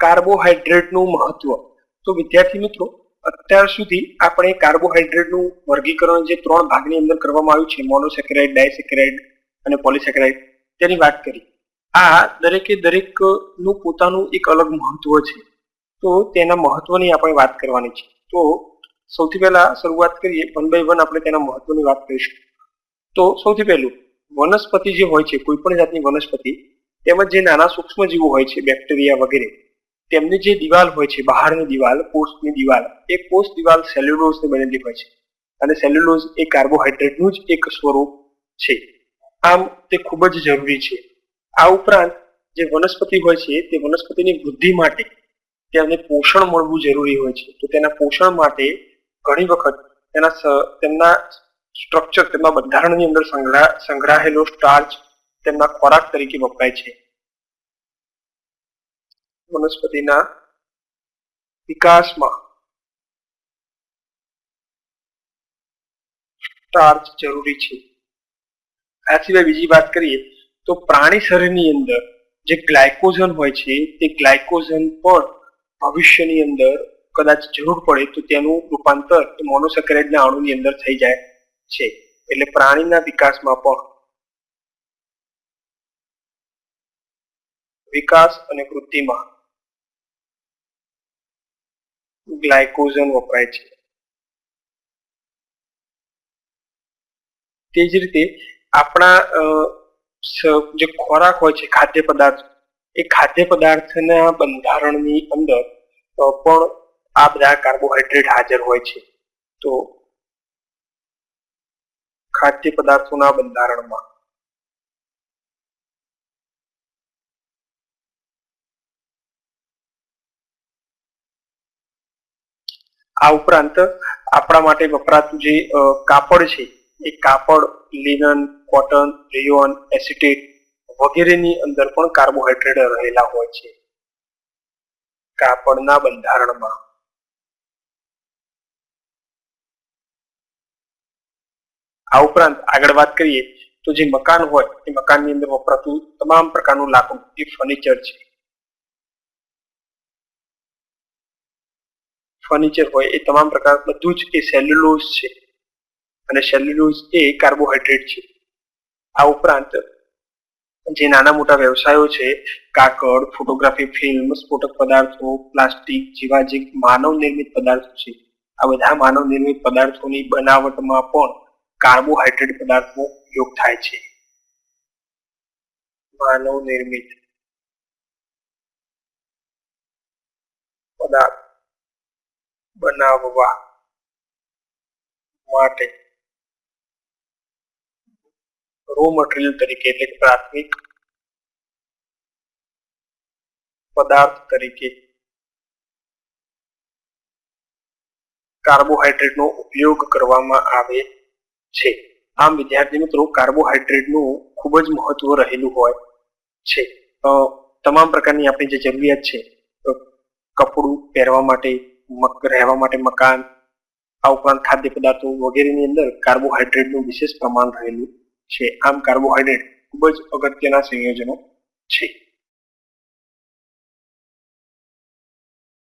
કાર્બોહાઈડ્રેટનું મહત્વ. તો વિદ્યાર્થી મિત્રો, અત્યાર સુધી આપણે કાર્બોહાઈડ્રેટનું વર્ગીકરણ જે ત્રણ ભાગની અંદર કરવામાં આવ્યું છે, મોનોસેકેરાઇડ, ડાયસેકેરાઇડ અને પોલિસેકેરાઇડ, તેની વાત કરી આ દરેકે દરેકનું પોતાનું એક અલગ મહત્વ છે. તો તેના મહત્વની આપણે વાત કરવાની છે. તો સૌથી પહેલા શરૂઆત કરીએ, વન બાય વન આપણે તેના મહત્વની વાત કરીશું. તો સૌથી પહેલું, વનસ્પતિ જે હોય છે, કોઈ પણ જાતની વનસ્પતિ, તેમજ જે નાના સૂક્ષ્મ જીવો હોય છે, બેક્ટેરિયા વગેરે તેમની જે દિવાલ હોય છે, બહારની દિવાલ કોષની દિવાલ, એ કોષ દિવાલ સેલ્યુલોઝની બનેલી હોય છે. અને સેલ્યુલોઝ એ કાર્બોહાઈડ્રેટનું જ એક સ્વરૂપ છે. આમ, તે ખૂબ જ જરૂરી છે. આ ઉપરાંત, જે વનસ્પતિ હોય છે, તે વનસ્પતિની વૃદ્ધિ માટે તેમને પોષણ મળવું જરૂરી હોય છે. તો તેના પોષણ માટે ઘણી વખત તેના તેમના સ્ટ્રક્ચર તેમના બંધારણની અંદર સંગ્રહ સંગ્રહાયેલો સ્ટાર્ચ તેમના ખોરાક તરીકે વપરાય છે. વનસ્પતિના વિકાસમાં સ્ટાર્ચ જરૂરી છે. આ સિવાય બીજી વાત કરીએ તો પ્રાણી શરીરની અંદર જે ગ્લાયકોઝન હોય છે, તે ગ્લાયકોઝન પણ ભવિષ્યની અંદર કદાચ જરૂર પડે તો તેનું રૂપાંતર એ અણુની અંદર થઈ જાય છે. એટલે પ્રાણીના વિકાસમાં પણ વિકાસ અને વૃદ્ધિમાં ગ્લાયકોઝન વપરાય છે. તે જ રીતે આપણા જે ખોરાક હોય છે, ખાદ્ય પદાર્થ, એ ખાદ્ય પદાર્થના બંધારણની અંદર પણ આ બધા કાર્બોહાઈડ્રેટ હાજર હોય છે. તો ખાદ્ય પદાર્થોના બંધારણમાં આ ઉપરાંત આપણા માટે વપરાતું જે કાપડ છે, એ કાપડ, લિનન, કોટન રેયોન એસિટેટ વગેરેની અંદર પણ કાર્બોહાઈડ્રેટ રહેલા હોય છે. કાપડના બંધારણમાં. આ ઉપરાંત આગળ વાત કરીએ તો જે મકાન હોય, એ મકાનની અંદર વપરાતું તમામ પ્રકારનું લાકડું, એ ફર્નિચર છે. ફર્નિચર હોય એ તમામ પ્રકાર બધું જ એ સેલ્યુલોઝ છે. અને સેલ્યુલોઝ એ કાર્બોહાઈડ્રેટ છે. આ ઉપરાંત જે નાના મોટા વ્યવસાયો છે, કાકડ ફોટોગ્રાફી ફિલ્મ સ્ફોટક પદાર્થો પ્લાસ્ટિક જેવા જે માનવ નિર્મિત પદાર્થો છે. આ બધા માનવ નિર્મિત પદાર્થોની બનાવટમાં પણ કાર્બોહાઈડ્રેટ પદાર્થનો ઉપયોગ થાય છે. માનવ નિર્મિત પદાર્થ. બનાવવા માટે. રો મટીરિયલ તરીકે એટલે કે પ્રાથમિક પદાર્થ તરીકે કાર્બોહાઈડ્રેટનો ઉપયોગ કરવામાં આવે છે. આમ વિદ્યાર્થી મિત્રો કાર્બોહાઈડ્રેટનું ખૂબ જ મહત્વ રહેલું હોય છે. તમામ પ્રકારની આપણી જે જરૂરિયાત છે કપડું પહેરવા માટે રહેવા માટે મકાન, આ ઉપરાંત ખાદ્ય પદાર્થો વગેરેની અંદર કાર્બોહાઈડ્રેટનું વિશેષ પ્રમાણ રહેલું છે. આમ કાર્બોહાઈડ્રેટ ખૂબ જ અગત્યના સંયોજનો